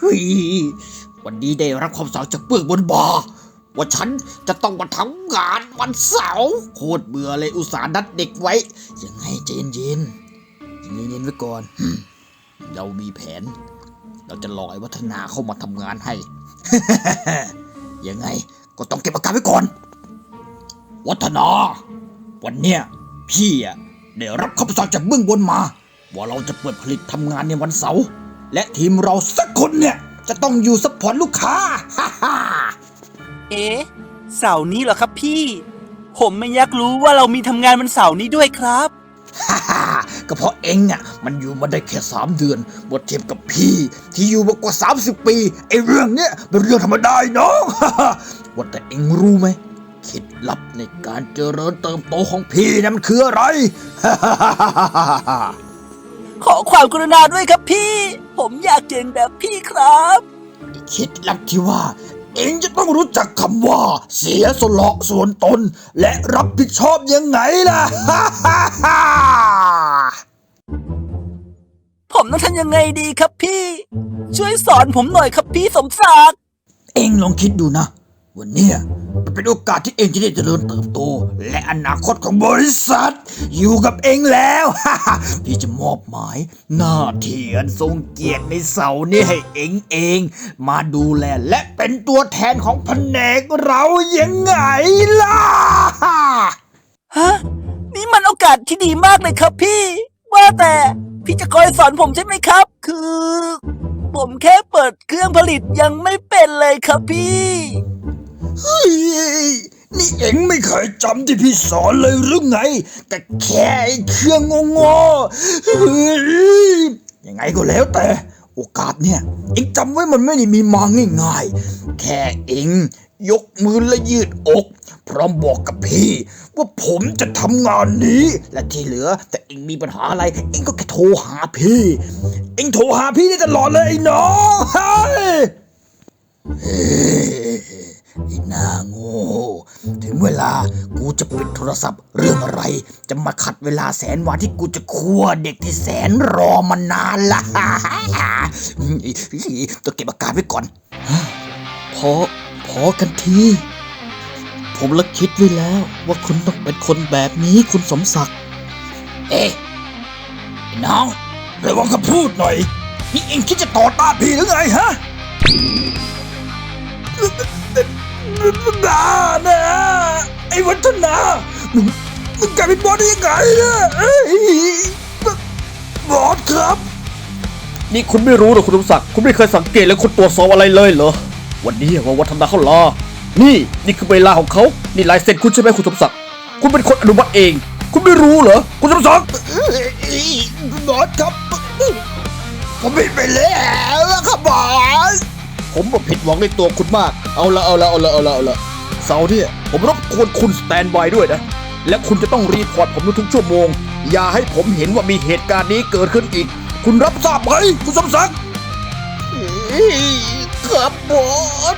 เฮ้ยวันนี้ได้รับคำสั่งจากเบื้องบนบอว่าฉันจะต้องมาทำงานวันเสาร์โคตรเบื่อเลยอุตส่าห์นัดเด็กไว้ ยังไงใจเย็นๆใจเย็นๆไว้ก่อน เรามีแผน เราจะรอไอ้วัฒนาเข้ามาทำงานให้ ยังไงก็ต้องเก็บอาการไว้ก่อน วัฒนา วันเนี้ยพี่อะได้รับคำสั่งจากเบื้องบนมา ว่าเราจะเปิดผลิตทำงานในวันเสาร์ และทีมเราสักคนเนี่ย จะต้องอยู่ซัพพอร์ตลูกค้า ฮ่าฮ่าเอ๊ะเสาร์นี้เหรอครับพี่ ผมไม่อยากรู้ว่าเรามีทำงานวันเสาร์นี้ด้วยครับ ฮ่าฮ่าก็เพราะเองอะมันอยู่มาได้แค่สามเดือนเมื่อเทียบกับพี่ ที่อยู่มากว่า 30 ปีไอ้เรื่องเนี้ยเป็นเรื่องธรรมดาเนาะ ว่าแต่เองรู้ไหมเคล็ดลับในการเจริญเติบโตของพี่นะมันคืออะไร ขอความกรุณาด้วยครับพี่ ผมอยากเก่งแบบพี่ครับ เคล็ดลับที่ว่า เองจะต้องรู้จักคำว่า เสียสละส่วนตน และรับผิดชอบยังไงล่ะ ผมต้องทำยังไงดีครับพี่ ช่วยสอนผมหน่อยครับพี่สมศักดิ์ เองลองคิดดูนะ วันนี้มันเป็นโอกาสที่เองจะได้เจริญเติบโต และอนาคตของบริษัท อยู่กับเองแล้วพี่จะมอบหมาย หน้าที่อันทรงเกียรติในเสาร์นี้ให้เองเอง มาดูแลและเป็นตัวแทนของแผนกเรายังไงล่ะฮะนี่มันโอกาสที่ดีมากเลยครับพี่ ว่าแต่พี่จะคอยสอนผมใช่ไหมครับ คือ ผมแค่เปิดเครื่องผลิตยังไม่เป็นเลยครับพี่ เฮ้ยนี่เอ็งไม่เคยจำที่พี่สอนเลยหรือไง แต่แค่ไอ้เครื่องงอๆยังไงก็แล้วแต่ โอกาสเนี่ย เอ็งจำไว้มันไม่ได้มีมาง่ายๆ แค่เอ็งยกมือและยืดอก พร้อมบอกกับพี่ ว่าผมจะทำงานนี้ และที่เหลือแต่เอ็งมีปัญหาอะไร เอ็งก็แค่โทรหาพี่ เอ็งโทรหาพี่ได้ตลอดเลยไอ้น้องเฮ้ยเฮ้ย ไอ้หน้าโง่ ถึงเวลากูจะปิดโทรศัพท์เรื่องอะไร จะมาขัดเวลาแสนวันที่กูจะคั่วเด็กที่แสนรอมานานละต้องเก็บอาการไว้ก่อน พอ พอกันที ผมละคิดไว้แล้วว่าคุณต้องเป็นคนแบบนี้คุณสมศักดิ์ เอ๊ะน้องระวังคำพูดหน่อย นี่เองคิดจะต่อต้านพี่หรือไงฮะ บ้านะไอ้วัฒนามึงมึงกลายเป็นบอสได้ยังไงนะเอ้ยบอสครับ นี่คุณไม่รู้เหรอคุณสมศักดิ์คุณไม่เคยสังเกตและคุณตรวจสอบอะไรเลยเหรอ วันนี้ว่าวัฒนาเขาลานี่นี่คือเวลาของเขานี่ลายเซ็นคุณใช่ไหมคุณสมศักดิ์คุณเป็นคนอนุมัติเอง คุณไม่รู้เหรอ คุณสมศักดิ์เอ้ยบอสครับผมผิดไปแล้วครับบอส ผมผิดหวังในตัวคุณมาก เอาละเอาละเอาละเอาละเอาละเสาร์นี่ผมรบกวนคุณสแตนบายด้วยนะ และคุณจะต้องรีพอร์ตผมทุกชั่วโมง อย่าให้ผมเห็นว่ามีเหตุการณ์นี้เกิดขึ้นอีก คุณรับทราบไหมคุณสมศักดิ์ครับบอส